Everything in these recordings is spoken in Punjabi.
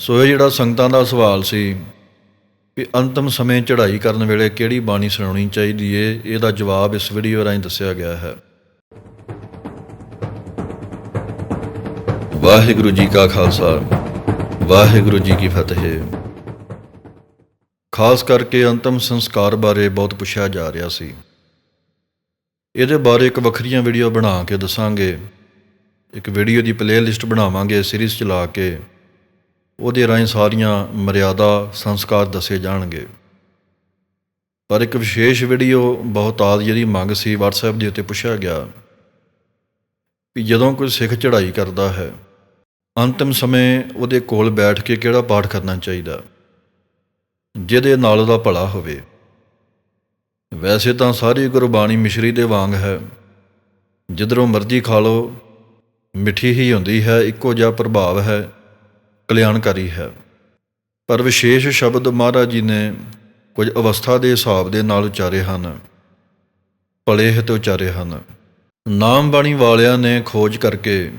ਸੋ ਇਹ ਜਿਹੜਾ ਸੰਗਤਾਂ ਦਾ ਸਵਾਲ ਸੀ ਵੀ ਅੰਤਮ ਸਮੇਂ ਚੜ੍ਹਾਈ ਕਰਨ ਵੇਲੇ ਕਿਹੜੀ ਬਾਣੀ ਸੁਣਾਉਣੀ ਚਾਹੀਦੀ ਏ, ਇਹਦਾ ਜਵਾਬ ਇਸ ਵੀਡੀਓ ਰਾਹੀਂ ਦੱਸਿਆ ਗਿਆ ਹੈ। ਵਾਹਿਗੁਰੂ ਜੀ ਕਾ ਖਾਲਸਾ, ਵਾਹਿਗੁਰੂ ਜੀ ਕੀ ਫਤਿਹ। ਖਾਸ ਕਰਕੇ ਅੰਤਮ ਸੰਸਕਾਰ ਬਾਰੇ ਬਹੁਤ ਪੁੱਛਿਆ ਜਾ ਰਿਹਾ ਸੀ। ਇਹਦੇ ਬਾਰੇ ਇੱਕ ਵੱਖਰੀਆਂ ਵੀਡੀਓ ਬਣਾ ਕੇ ਦੱਸਾਂਗੇ। ਇੱਕ ਵੀਡੀਓ ਦੀ ਪਲੇਲਿਸਟ ਬਣਾਵਾਂਗੇ ਸੀਰੀਜ਼ ਚਲਾ ਕੇ। ਉਹਦੇ ਰਾਹੀਂ ਸਾਰੀਆਂ ਮਰਿਆਦਾ ਸੰਸਕਾਰ ਦੱਸੇ ਜਾਣਗੇ। ਪਰ ਇੱਕ ਵਿਸ਼ੇਸ਼ ਵੀਡੀਓ ਬਹੁਤਾਤ ਜਿਹੜੀ ਮੰਗ ਸੀ WhatsApp ਦੇ ਉੱਤੇ ਪੁੱਛਿਆ ਗਿਆ ਵੀ ਜਦੋਂ ਕੋਈ ਸਿੱਖ ਚੜ੍ਹਾਈ ਕਰਦਾ ਹੈ, ਅੰਤਿਮ ਸਮੇਂ ਉਹਦੇ ਕੋਲ ਬੈਠ ਕੇ ਕਿਹੜਾ ਪਾਠ ਕਰਨਾ ਚਾਹੀਦਾ? ਜਿਹਦੇ ਨਾਲ ਉਹਦਾ ਭਲਾ ਹੋਵੇ। ਵੈਸੇ ਤਾਂ ਸਾਰੀ ਗੁਰਬਾਣੀ ਮਿਸ਼ਰੀ ਦੇ ਵਾਂਗ ਹੈ। ਜਿੱਧਰੋਂ ਮਰਜ਼ੀ ਖਾ ਲਓ, ਮਿੱਠੀ ਹੀ ਹੁੰਦੀ ਹੈ, ਇੱਕੋ ਜਿਹਾ ਪ੍ਰਭਾਵ ਹੈ। ਕਲਿਆਣਕਾਰੀ ਹੈ। ਪਰ ਵਿਸ਼ੇਸ਼ ਸ਼ਬਦ ਮਹਾਰਾਜ ਜੀ ਨੇ ਕੁਝ ਅਵਸਥਾ ਦੇ ਹਿਸਾਬ ਦੇ ਨਾਲ ਉਚਾਰੇ ਹਨ। ਭਲੇ ਹਿਤ ਉਚਾਰੇ ਹਨ। ਨਾਮ ਬਾਣੀ ਵਾਲਿਆਂ ਨੇ ਖੋਜ ਕਰਕੇ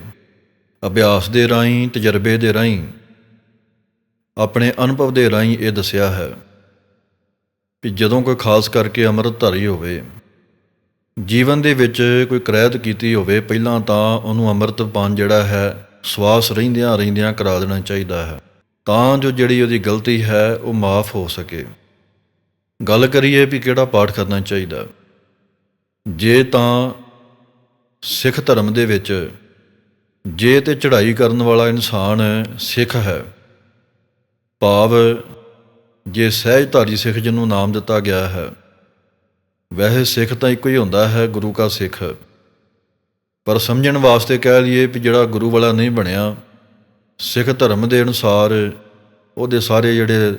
ਅਭਿਆਸ ਦੇ ਰਾਹੀਂ, ਤਜਰਬੇ ਦੇ ਰਾਹੀਂ, ਆਪਣੇ ਅਨੁਭਵ ਦੇ ਰਾਹੀਂ ਇਹ ਦੱਸਿਆ ਹੈ ਕਿ ਜਦੋਂ ਕੋਈ ਖਾਸ ਕਰਕੇ ਅੰਮ੍ਰਿਤਧਾਰੀ ਹੋਵੇ, ਜੀਵਨ ਦੇ ਵਿੱਚ ਕੋਈ ਕ੍ਰੈਤ ਕੀਤੀ ਹੋਵੇ, ਪਹਿਲਾਂ ਤਾਂ ਉਹਨੂੰ ਅੰਮ੍ਰਿਤਪਾਨ ਜਿਹੜਾ ਹੈ ਸਵਾਸ ਰਹਿੰਦਿਆਂ ਰਹਿੰਦਿਆਂ ਕਰਾ ਦੇਣਾ ਚਾਹੀਦਾ ਹੈ। ਤਾਂ ਜੋ ਜਿਹੜੀ ਉਹਦੀ ਗਲਤੀ ਹੈ, ਉਹ ਮਾਫ ਹੋ ਸਕੇ। ਗੱਲ ਕਰੀਏ ਵੀ ਕਿਹੜਾ ਪਾਠ ਕਰਨਾ ਚਾਹੀਦਾ। ਜੇ ਤਾਂ ਸਿੱਖ ਧਰਮ ਦੇ ਵਿੱਚ ਜੇ ਤੇ ਚੜ੍ਹਾਈ ਕਰਨ ਵਾਲਾ ਇਨਸਾਨ ਸਿੱਖ ਹੈ, ਭਾਵ ਜੇ ਸਹਿਜਧਾਰੀ ਸਿੱਖ ਜਿਹਨੂੰ ਨਾਮ ਦਿੱਤਾ ਗਿਆ ਹੈ, ਵੈਸੇ ਸਿੱਖ ਤਾਂ ਇੱਕੋ ਹੀ ਹੁੰਦਾ ਹੈ, ਗੁਰੂ ਕਾ ਸਿੱਖ। ਪਰ ਸਮਝਣ ਵਾਸਤੇ ਕਹਿ ਲਈਏ ਵੀ ਜਿਹੜਾ ਗੁਰੂ ਵਾਲਾ ਨਹੀਂ ਬਣਿਆ, ਸਿੱਖ ਧਰਮ ਦੇ ਅਨੁਸਾਰ, ਉਹਦੇ ਸਾਰੇ ਜਿਹੜੇ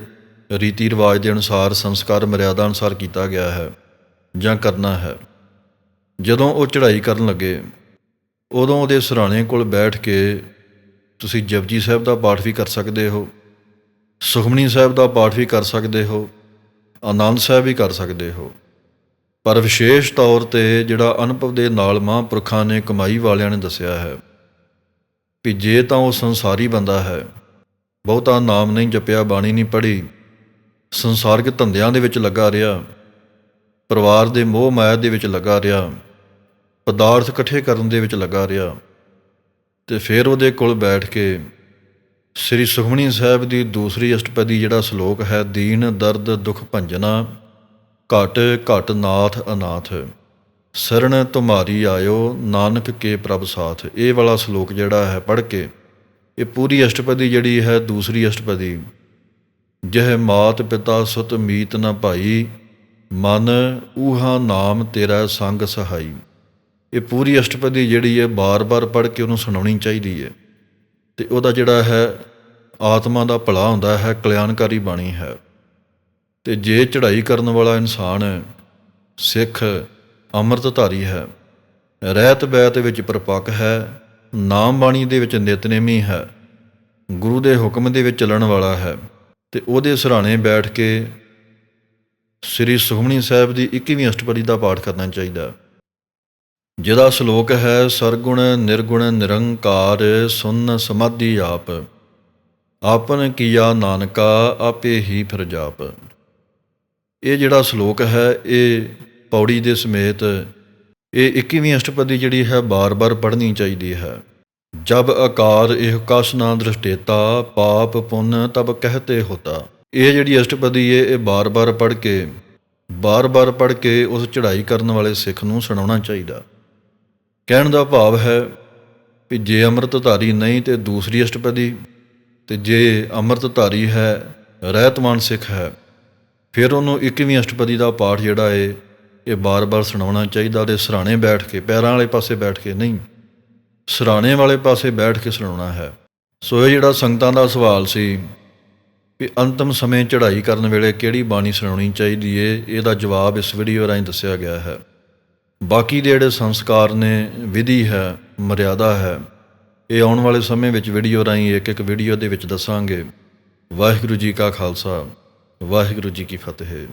ਰੀਤੀ ਰਿਵਾਜ ਦੇ ਅਨੁਸਾਰ ਸੰਸਕਾਰ ਮਰਿਆਦਾ ਅਨੁਸਾਰ ਕੀਤਾ ਗਿਆ ਹੈ ਜਾਂ ਕਰਨਾ ਹੈ। ਜਦੋਂ ਉਹ ਚੜ੍ਹਾਈ ਕਰਨ ਲੱਗੇ, ਉਦੋਂ ਉਹਦੇ ਸਰਾਣੇ ਕੋਲ ਬੈਠ ਕੇ ਤੁਸੀਂ ਜਪਜੀ ਸਾਹਿਬ ਦਾ ਪਾਠ ਵੀ ਕਰ ਸਕਦੇ ਹੋ, ਸੁਖਮਨੀ ਸਾਹਿਬ ਦਾ ਪਾਠ ਵੀ ਕਰ ਸਕਦੇ ਹੋ, ਆਨੰਦ ਸਾਹਿਬ ਵੀ ਕਰ ਸਕਦੇ ਹੋ। ਪਰ ਵਿਸ਼ੇਸ਼ ਤੌਰ ਤੇ ਜਿਹੜਾ ਅਨੁਭਵ ਦੇ ਨਾਲ ਮਹਾਂਪੁਰਖਾਂ ਨੇ ਕਮਾਈ ਵਾਲਿਆਂ ਨੇ ਦੱਸਿਆ ਹੈ ਵੀ ਜੇ ਤਾਂ ਉਹ ਸੰਸਾਰੀ ਬੰਦਾ ਹੈ, ਬਹੁਤਾ ਨਾਮ ਨਹੀਂ ਜਪਿਆ, ਬਾਣੀ ਨਹੀਂ ਪੜ੍ਹੀ, ਸੰਸਾਰਕ ਧੰਦਿਆਂ ਦੇ ਵਿੱਚ ਲੱਗਾ ਰਿਹਾ, ਪਰਿਵਾਰ ਦੇ ਮੋਹ ਮਾਇਆ ਦੇ ਵਿੱਚ ਲੱਗਾ ਰਿਹਾ, ਪਦਾਰਥ ਇਕੱਠੇ ਕਰਨ ਦੇ ਵਿੱਚ ਲੱਗਾ ਰਿਹਾ ਤੇ ਫਿਰ ਉਹਦੇ ਕੋਲ ਬੈਠ ਕੇ ਸ੍ਰੀ ਸੁਖਮਣੀ ਸਾਹਿਬ ਦੀ ਦੂਸਰੀ ਅਸ਼ਟਪਦੀ ਜਿਹੜਾ ਸ਼ਲੋਕ ਹੈ, ਦੀਨ, ਦਰਦ, ਦੁਖ, ਭੰਜਨਾ ਘਟ ਘਟ ਨਾਥ ਅਨਾਥ। ਸਰਣ ਤੁਮਾਰੀ ਆਇਓ, ਨਾਨਕ ਕੇ ਪ੍ਰਭ ਸਾਥ। ਇਹ ਵਾਲਾ ਸ਼ਲੋਕ ਜਿਹੜਾ ਹੈ ਪੜ੍ਹ ਕੇ, ਇਹ ਪੂਰੀ ਅਸ਼ਟਪਦੀ ਜਿਹੜੀ ਹੈ ਦੂਸਰੀ ਅਸ਼ਟਪਦੀ। ਜਹ ਮਾਤ ਪਿਤਾ ਸੁਤ ਮੀਤ ਨ ਭਾਈ, ਮਨ ਊਹਾ ਨਾਮ ਤੇਰਾ ਸੰਗ ਸਹਾਈ। ਇਹ ਪੂਰੀ ਅਸ਼ਟਪਦੀ ਜਿਹੜੀ ਹੈ ਬਾਰ-ਬਾਰ ਪੜ੍ਹ ਕੇ ਉਹਨੂੰ ਸੁਣਾਉਣੀ ਚਾਹੀਦੀ ਹੈ। ਤੇ ਉਹਦਾ ਜਿਹੜਾ ਹੈ ਆਤਮਾ ਦਾ ਭਲਾ ਹੁੰਦਾ ਹੈ, ਕਲਿਆਣਕਾਰੀ ਬਾਣੀ ਹੈ। ਤੇ ਜੇ ਚੜ੍ਹਾਈ ਕਰਨ ਵਾਲਾ ਇਨਸਾਨ ਸਿੱਖ ਅੰਮ੍ਰਿਤਧਾਰੀ ਹੈ, ਰਹਿਤ ਬੈਤ ਵਿੱਚ ਪਰਪੱਕ ਹੈ, ਨਾਮ ਬਾਣੀ ਦੇ ਵਿੱਚ ਨਿਤਨੇਮੀ ਹੈ, ਗੁਰੂ ਦੇ ਹੁਕਮ ਦੇ ਵਿੱਚ ਚੱਲਣ ਵਾਲਾ ਹੈ, ਤੇ ਉਹਦੇ ਸਰਾਣੇ ਬੈਠ ਕੇ ਸ੍ਰੀ ਸੁਖਮਨੀ ਸਾਹਿਬ ਦੀ 21ਵੀਂ ਅਸ਼ਟਪਦੀ ਦਾ ਪਾਠ ਕਰਨਾ ਚਾਹੀਦਾ ਜਿਹਦਾ ਸ਼ਲੋਕ ਹੈ, ਸਰਗੁਣ ਨਿਰਗੁਣ ਨਿਰੰਕਾਰ ਸੁਨ ਸਮਾਧੀ ਆਪ, ਆਪਨ ਕੀਆ ਨਾਨਕਾ ਆਪੇ ਹੀ ਫਿਰ ਜਾਪ। ਇਹ ਜਿਹੜਾ ਸ਼ਲੋਕ ਹੈ, ਇਹ ਪੌੜੀ ਦੇ ਸਮੇਤ ਇਹ 21ਵੀਂ ਅਸ਼ਟਪਦੀ ਜਿਹੜੀ ਹੈ, ਬਾਰ-ਬਾਰ ਪੜ੍ਹਨੀ ਚਾਹੀਦੀ ਹੈ। ਜਬ ਆਕਾਰ ਇਹ ਕਸ ਨਾ ਦ੍ਰਿਸ਼ਟੇਤਾ, ਪਾਪ ਪੁੰਨ ਤਬ ਕਹਤੇ ਹੋਤਾ। ਇਹ ਜਿਹੜੀ ਅਸ਼ਟਪਦੀ ਹੈ ਇਹ ਬਾਰ-ਬਾਰ ਪੜ੍ਹ ਕੇ, ਬਾਰ-ਬਾਰ ਪੜ੍ਹ ਕੇ ਉਸ ਚੜ੍ਹਾਈ ਕਰਨ ਵਾਲੇ ਸਿੱਖ ਨੂੰ ਸੁਣਾਉਣਾ ਚਾਹੀਦਾ। ਕਹਿਣ ਦਾ ਭਾਵ ਹੈ ਕਿ ਜੇ ਅੰਮ੍ਰਿਤਧਾਰੀ ਨਹੀਂ ਤੇ ਦੂਸਰੀ ਅਸ਼ਟਪਦੀ, ਤੇ ਜੇ ਅੰਮ੍ਰਿਤਧਾਰੀ ਹੈ ਰਹਿਤਮਾਨ ਸਿੱਖ ਹੈ। ਫਿਰ ਉਹਨੂੰ 21ਵੀਂ ਅਸ਼ਟਪਦੀ ਦਾ ਪਾਠ ਜਿਹੜਾ ਏ, ਇਹ ਬਾਰ-ਬਾਰ ਸੁਣਾਉਣਾ ਚਾਹੀਦਾ ਉਹਦੇ ਸਰਾਣੇ ਬੈਠ ਕੇ, ਪੈਰਾਂ ਵਾਲੇ ਪਾਸੇ ਬੈਠ ਕੇ ਨਹੀਂ, ਸਰਾਣੇ ਵਾਲੇ ਪਾਸੇ ਬੈਠ ਕੇ ਸੁਣਾਉਣਾ ਹੈ। ਸੋ ਇਹ ਜਿਹੜਾ ਸੰਗਤਾਂ ਦਾ ਸਵਾਲ ਸੀ ਕਿ ਅੰਤਮ ਸਮੇਂ ਚੜ੍ਹਾਈ ਕਰਨ ਵੇਲੇ ਕਿਹੜੀ ਬਾਣੀ ਸੁਣਾਉਣੀ ਚਾਹੀਦੀ ਏ, ਇਹਦਾ ਜਵਾਬ ਇਸ ਵੀਡੀਓ ਰਾਹੀਂ ਦੱਸਿਆ ਗਿਆ ਹੈ। ਬਾਕੀ ਦੇ ਜਿਹੜੇ ਸੰਸਕਾਰ ਨੇ, ਵਿਧੀ ਹੈ, ਮਰਿਆਦਾ ਹੈ, ਇਹ ਆਉਣ ਵਾਲੇ ਸਮੇਂ ਵਿੱਚ ਵੀਡੀਓ ਰਾਹੀਂ ਇੱਕ ਇੱਕ ਵੀਡੀਓ ਦੇ ਵਿੱਚ ਦੱਸਾਂਗੇ। ਵਾਹਿਗੁਰੂ ਜੀ ਕਾ ਖਾਲਸਾ। ਵਾਹਿਗੁਰੂ ਜੀ ਕੀ ਫਤਿਹ।